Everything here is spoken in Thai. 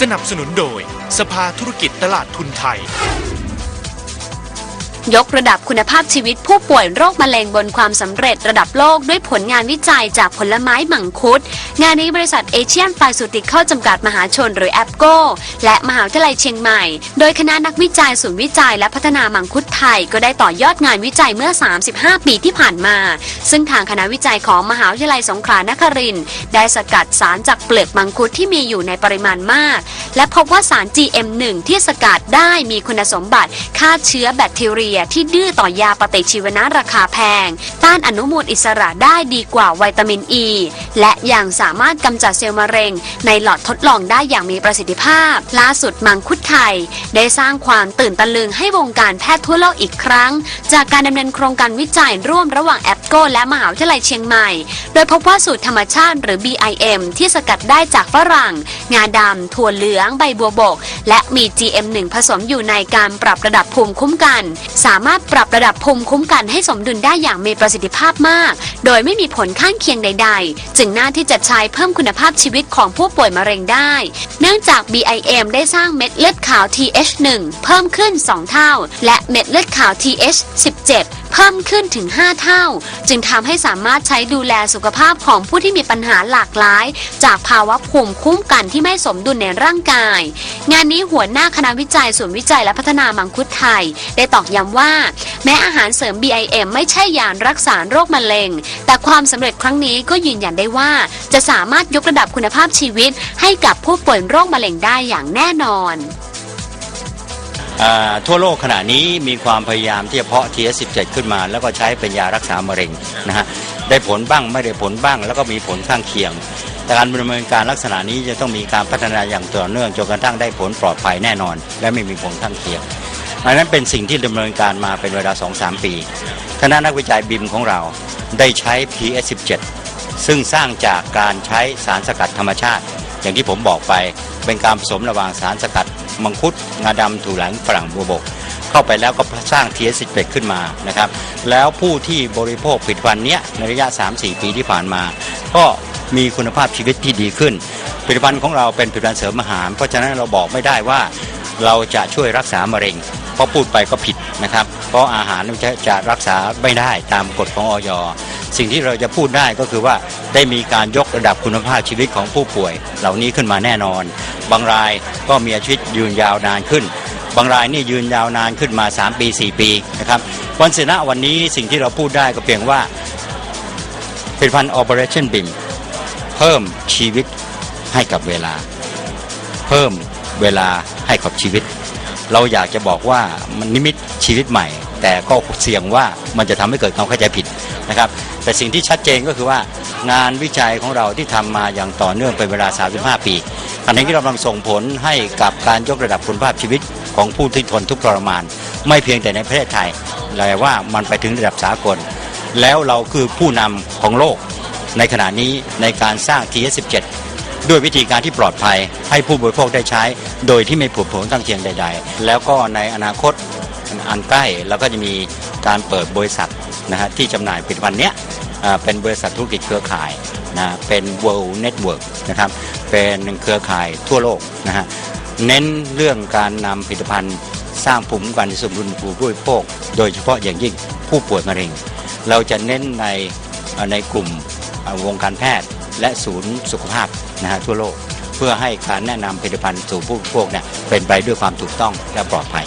สนับสนุนโดย สภาธุรกิจตลาดทุนไทย ยกระดับคุณภาพชีวิตผู้ป่วยโรคมะเร็งบนความสำเร็จระดับโลกด้วยผลงานวิจัยจากผลไม้มังคุด งานนี้บริษัทเอเชียนไฟสูติเข้าจำกัดมหาชนหรือแอปโกและมหาวิทยาลัยเชียงใหม่ โดยคณะนักวิจัยศูนย์วิจัยและพัฒนามังคุดไทย ก็ได้ต่อยอดงานวิจัยเมื่อ 35 ปีที่ผ่านมา ซึ่งทางคณะวิจัยของมหาวิทยาลัยสงขลานครินทร์ได้สกัดสารจากเปลือกมังคุดที่มีอยู่ในปริมาณมาก และพบว่าสาร GM1 ที่สกัดได้มีคุณสมบัติฆ่าเชื้อแบคทีเรียที่ดื้อต่อยาปฏิชีวนะราคาแพง ต้านอนุมูลอิสระได้ดีกว่าวิตามินอ e, ีและยังสามารถกำจัดเซลล์มะเร็ง ในหลอดทดลองได้อย่างมีประสิทธิภาพ ล่าสุดมังคุดไทย ได้สร้างความตื่นตะลึงให้วงการแพทย์ทั่วโลกอีกครั้ง จากการดำเนินโครงการวิจัยร่วมระหว่างแอป กและมหาวิทยาลัยเชียงใหม่ โดยพบว่าสูตรธรรมชาติหรือ BIM ที่สกัดได้จากฝรั่ง งาดำถั่วเหลือง ใบบัวบก และมี GM1 ผสมอยู่ในการปรับระดับภูมิคุ้มกัน สามารถปรับระดับภูมิคุ้มกันให้สมดุลได้อย่างมีประสิทธิภาพมาก โดยไม่มีผลข้างเคียงใด ๆ จึงน่าที่จะใช้เพิ่มคุณภาพชีวิตของผู้ป่วยมะเร็งได้ เนื่องจาก BIM ได้สร้างเม็ดเลือดขาว TH1 เพิ่มขึ้น 2 เท่า และเม็ดเลือดขาว TH17 เพิ่มขึ้นถึง 5 เท่า จึงทำให้สามารถใช้ดูแลสุขภาพของผู้ที่มีปัญหาหลากหลาย จากภาวะภูมิคุ้มกันที่ไม่สมดุลในร่างกาย งานนี้หัวหน้าคณะวิจัยศูนย์วิจัยและพัฒนามังคุดไทย ได้ตอกย้ำว่า แม้อาหารเสริม BIM ไม่ใช่ยารักษาโรคมะเร็ง แต่ความสำเร็จครั้งนี้ก็ยืนยันได้ว่า จะสามารถยกระดับคุณภาพชีวิต ให้กับผู้ป่วยโรคมะเร็งได้อย่างแน่นอน ทั่วโลกขณะนี้มีความพยายามที่จะเพาะ TS17 ขึ้นมา แล้วก็ใช้เป็นยารักษามะเร็งนะฮะได้ผลบ้างไม่ได้ผลบ้าง แล้วก็มีผลข้างเคียง แต่การดำเนินการลักษณะนี้จะต้องมีการพัฒนาอย่างต่อเนื่องจนกระทั่งได้ผลปลอดภัยแน่นอน และไม่มีผลข้างเคียงอันนั้นเป็นสิ่งที่ดำเนินการมาเป็นเวลา 2-3 ปี คณะนักวิจัยบิมของเราได้ใช้ PS17 ซึ่งสร้างจากการใช้สารสกัดธรรมชาติ อย่างที่ผมบอกไปเป็นการผสมระหว่างสารสกัด มังคุดงาดำถั่วหลืองฝรั่งบัวบก เข้าไปแล้วก็สร้าง TS11 ขึ้นมานะครับแล้วผู้ที่บริโภคผลิตภัณฑ์เนี้ยในระยะ 3-4 ปีที่ผ่านมา ก็มีคุณภาพชีวิตที่ดีขึ้นผลิตภัณฑ์ของเราเป็นผลิตภัณฑ์เสริมอาหาร เพราะฉะนั้นเราบอกไม่ได้ว่าเราจะช่วยรักษามะเร็งเพราะพูดไปก็ผิดนะครับ เพราะอาหารจะจะรักษาไม่ได้ตามกฎของออย สิ่งที่เราจะพูดได้ก็คือว่าได้มีการยกระดับคุณภาพชีวิตของผู้ป่วย เหล่านี้ขึ้นมาแน่นอน บางรายก็มีชีวิตยืนยาวนานขึ้น บางรายนี่ยืนยาวนานขึ้นมา 3 ปี 4 ปีนะครับวันเสนะวันนี้สิ่งที่เราพูดได้ก็เพียงว่าผลิตภัณฑ์ Operation BIM เพิ่มชีวิตให้กับเวลา เพิ่มเวลาให้กับชีวิต เราอยากจะบอกว่ามันนิมิตชีวิตใหม่ แต่ก็เสี่ยงว่ามันจะทำให้เกิดความเข้าใจผิดนะครับ แต่สิ่งที่ชัดเจนก็คือว่างานวิจัยของเราที่ทำมาอย่างต่อเนื่องเป็นเวลา 35 ปีอันนี้ที่กำลังส่งผลให้กับการยกระดับคุณภาพชีวิตของผู้ที่ทนทุกข์ทรมาน ไม่เพียงแต่ในประเทศไทยแต่ว่ามันไปถึงระดับสากล แล้วเราคือผู้นำของโลกในขณะนี้ในการสร้าง TS17 ด้วยวิธีการที่ปลอดภัยให้ผู้บริโภคได้ใช้ โดยที่ไม่ผูกผลข้งเคียงใด ๆ แล้วก็ในอนาคต อันใกล้เราก็จะมีการเปิดบริษัทนะฮะที่จำหน่ายผลิตภัณฑ์เนี้ยเป็นบริษัทธุรกิจเครือข่ายนะเป็น World Network นะครับเป็นเครือข่ายทั่วโลกนะฮะเน้นเรื่องการนำผลิตภัณฑ์สร้างภูมิคุ้มกันสมดุลผู้บริโภค โดยเฉพาะอย่างยิ่งผู้ป่วยมะเร็ง เราจะเน้นในในกลุ่มวงการแพทย์และศูนย์สุขภาพนะฮะทั่วโลก เพื่อให้การแนะนำผลิตภัณฑ์สู่ผู้บริโภคเนี่ยเป็นไปด้วยความถูกต้องและปลอดภัย